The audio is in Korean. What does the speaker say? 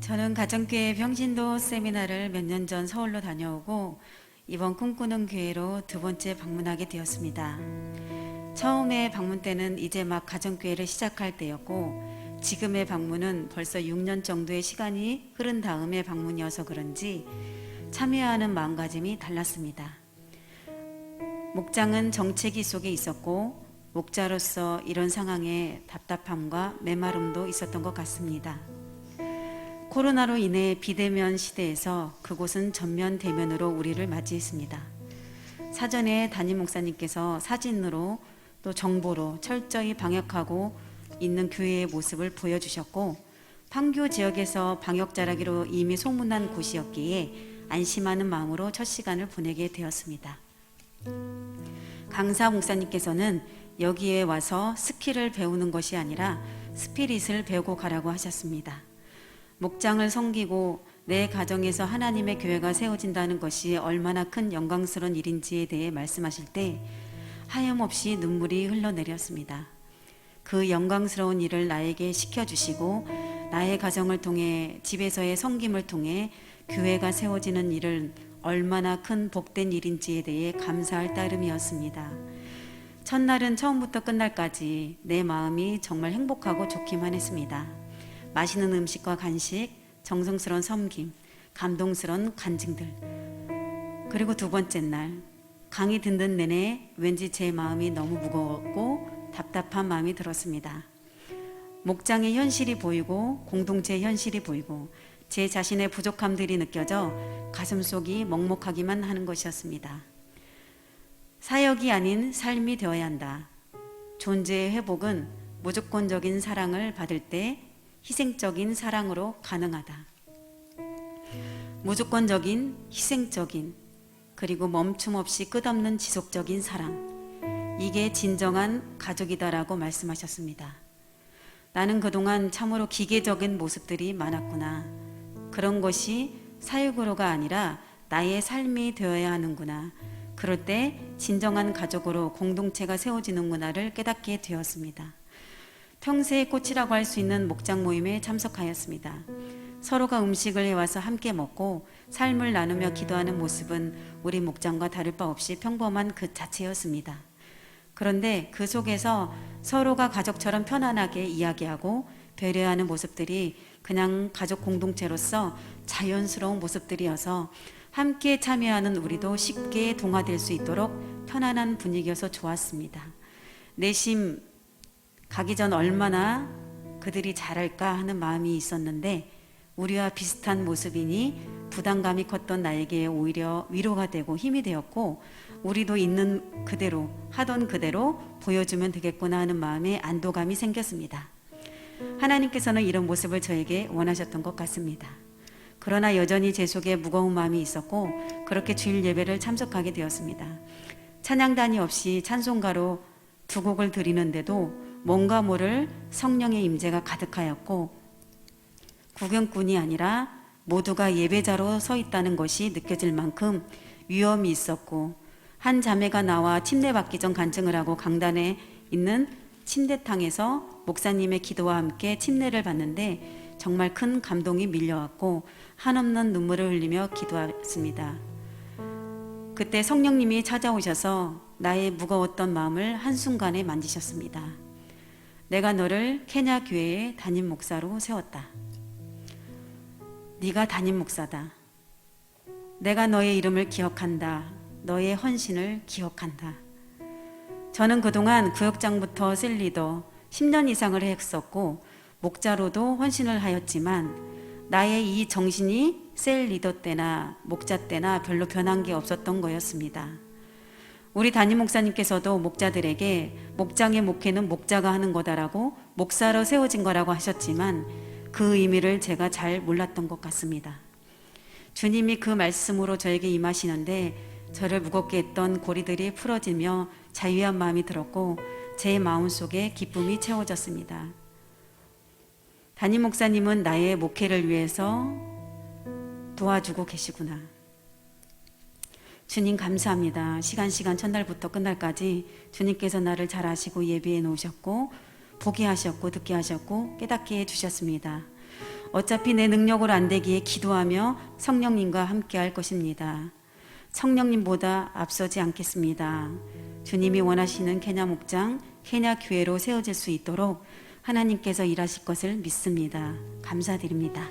저는 가정교회 병신도 세미나를 몇 년 전 서울로 다녀오고 이번 꿈꾸는 교회로 두 번째 방문하게 되었습니다. 처음에 방문 때는 이제 막 가정교회를 시작할 때였고 지금의 방문은 벌써 6년 정도의 시간이 흐른 다음에 방문이어서 그런지 참여하는 마음가짐이 달랐습니다. 목장은 정체기 속에 있었고 목자로서 이런 상황에 답답함과 메마름도 있었던 것 같습니다. 코로나로 인해 비대면 시대에서 그곳은 전면 대면으로 우리를 맞이했습니다. 사전에 담임 목사님께서 사진으로 또 정보로 철저히 방역하고 있는 교회의 모습을 보여주셨고 판교 지역에서 방역 자라기로 이미 소문난 곳이었기에 안심하는 마음으로 첫 시간을 보내게 되었습니다. 강사 목사님께서는 여기에 와서 스킬을 배우는 것이 아니라 스피릿을 배우고 가라고 하셨습니다. 목장을 섬기고 내 가정에서 하나님의 교회가 세워진다는 것이 얼마나 큰 영광스러운 일인지에 대해 말씀하실 때 하염없이 눈물이 흘러내렸습니다. 그 영광스러운 일을 나에게 시켜주시고 나의 가정을 통해 집에서의 섬김을 통해 교회가 세워지는 일을 얼마나 큰 복된 일인지에 대해 감사할 따름이었습니다. 첫날은 처음부터 끝날까지 내 마음이 정말 행복하고 좋기만 했습니다. 맛있는 음식과 간식, 정성스러운 섬김, 감동스러운 간증들. 그리고 두 번째 날, 강의 듣는 내내 왠지 제 마음이 너무 무거웠고 답답한 마음이 들었습니다. 목장의 현실이 보이고 공동체의 현실이 보이고 제 자신의 부족함들이 느껴져 가슴속이 먹먹하기만 하는 것이었습니다. 사역이 아닌 삶이 되어야 한다. 존재의 회복은 무조건적인 사랑을 받을 때 희생적인 사랑으로 가능하다. 무조건적인, 희생적인, 그리고 멈춤 없이 끝없는 지속적인 사랑. 이게 진정한 가족이다라고 말씀하셨습니다. 나는 그동안 참으로 기계적인 모습들이 많았구나. 그런 것이 사육으로가 아니라 나의 삶이 되어야 하는구나. 그럴 때 진정한 가족으로 공동체가 세워지는구나를 깨닫게 되었습니다. 평세의 꽃이라고 할 수 있는 목장 모임에 참석하였습니다. 서로가 음식을 해와서 함께 먹고 삶을 나누며 기도하는 모습은 우리 목장과 다를 바 없이 평범한 그 자체였습니다. 그런데 그 속에서 서로가 가족처럼 편안하게 이야기하고 배려하는 모습들이 그냥 가족 공동체로서 자연스러운 모습들이어서 함께 참여하는 우리도 쉽게 동화될 수 있도록 편안한 분위기여서 좋았습니다. 내심 가기 전 얼마나 그들이 잘할까 하는 마음이 있었는데 우리와 비슷한 모습이니 부담감이 컸던 나에게 오히려 위로가 되고 힘이 되었고 우리도 있는 그대로 하던 그대로 보여주면 되겠구나 하는 마음에 안도감이 생겼습니다. 하나님께서는 이런 모습을 저에게 원하셨던 것 같습니다. 그러나 여전히 제 속에 무거운 마음이 있었고 그렇게 주일 예배를 참석하게 되었습니다. 찬양단이 없이 찬송가로 두 곡을 드리는데도 뭔가 모를 성령의 임재가 가득하였고 구경꾼이 아니라 모두가 예배자로 서 있다는 것이 느껴질 만큼 위험이 있었고 한 자매가 나와 침례 받기 전 간증을 하고 강단에 있는 침대탕에서 목사님의 기도와 함께 침례를 받는데 정말 큰 감동이 밀려왔고 한없는 눈물을 흘리며 기도했습니다. 그때 성령님이 찾아오셔서 나의 무거웠던 마음을 한순간에 만지셨습니다. 내가 너를 케냐 교회의 담임 목사로 세웠다. 네가 담임 목사다. 내가 너의 이름을 기억한다. 너의 헌신을 기억한다. 저는 그동안 구역장부터 셀리더 10년 이상을 했었고 목자로도 헌신을 하였지만 나의 이 정신이 셀 리더 때나 목자 때나 별로 변한 게 없었던 거였습니다. 우리 담임 목사님께서도 목자들에게 목장의 목회는 목자가 하는 거다라고 목사로 세워진 거라고 하셨지만 그 의미를 제가 잘 몰랐던 것 같습니다. 주님이 그 말씀으로 저에게 임하시는데 저를 무겁게 했던 고리들이 풀어지며 자유한 마음이 들었고 제 마음 속에 기쁨이 채워졌습니다. 담임 목사님은 나의 목회를 위해서 도와주고 계시구나. 주님 감사합니다. 시간 시간 첫날부터 끝날까지 주님께서 나를 잘 아시고 예비해 놓으셨고 보게 하셨고 듣게 하셨고 깨닫게 해 주셨습니다. 어차피 내 능력으로 안 되기에 기도하며 성령님과 함께 할 것입니다. 성령님보다 앞서지 않겠습니다. 주님이 원하시는 케냐 목장, 케냐 교회로 세워질 수 있도록 하나님께서 일하실 것을 믿습니다. 감사드립니다.